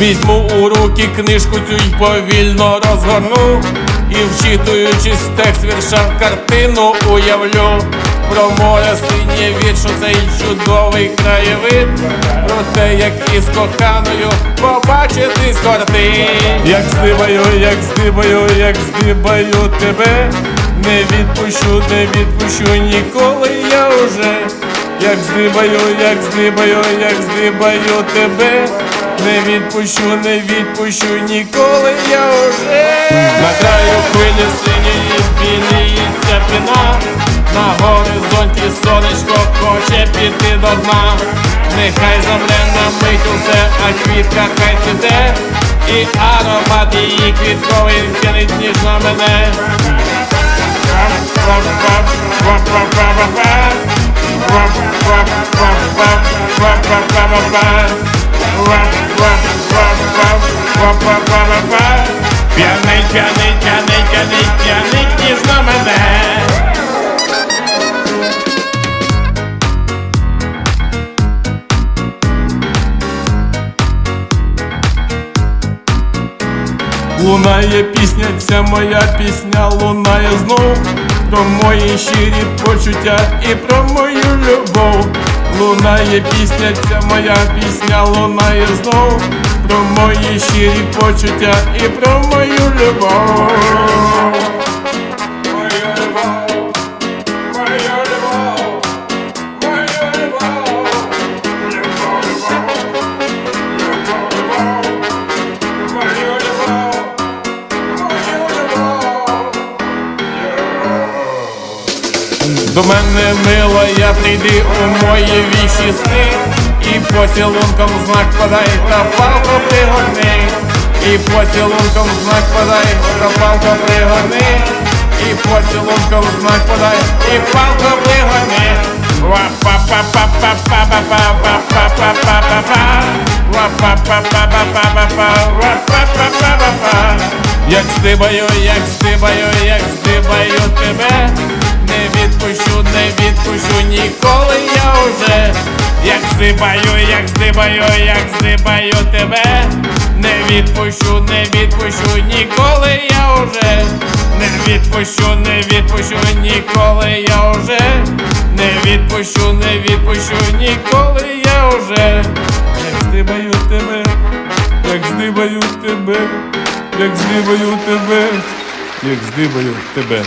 Візьму у руки книжку цю й повільно розгорну. І вчитуючись текст вірша картину уявлю. Про море синє від, що цей чудовий краєвид. Про те, як із коханою побачити з картин Як здибаю, як здибаю, як здибаю тебе. Не відпущу, не відпущу ніколи я уже. Як здибаю, як здибаю, як здибаю тебе Не відпущу, не відпущу ніколи я уже На краю хвилі синьої біліється піна На горизонті сонечко хоче піти до дна Нехай замре на мить усе, а квітка хай цвіте І аромат її квітковий п'янить ніжно мене П'яний, п'яний, п'яний, п'яний, п'яний, ніжно мене. Лунає пісня, ця моя пісня лунає знов. Про мої щирі почуття і про мою любов. Лунає пісня, ця моя пісня лунає знов Про мої щирі почуття і про мою любов Мою любов, мою любов, любов, мою любов, мою любов. До мене мила, я прийди у мої вічі сни і поцілунком знак подай, та палку пригорни, і поцілунком знак подай, та палку пригорни, і поцілунком знак подай, і палку пригорни. Як стибаю, як стибаю, як стибаю тебе, не відпущу, не відпущу ніколи здибаю, як здибаю, як здибаю тебе. Не відпущу, не відпущу ніколи я уже. Не відпущу, не відпущу ніколи я уже. Не відпущу, не відпущу ніколи я уже. Як здибаю тебе, як здибаю тебе, як здибаю тебе, як здибаю тебе.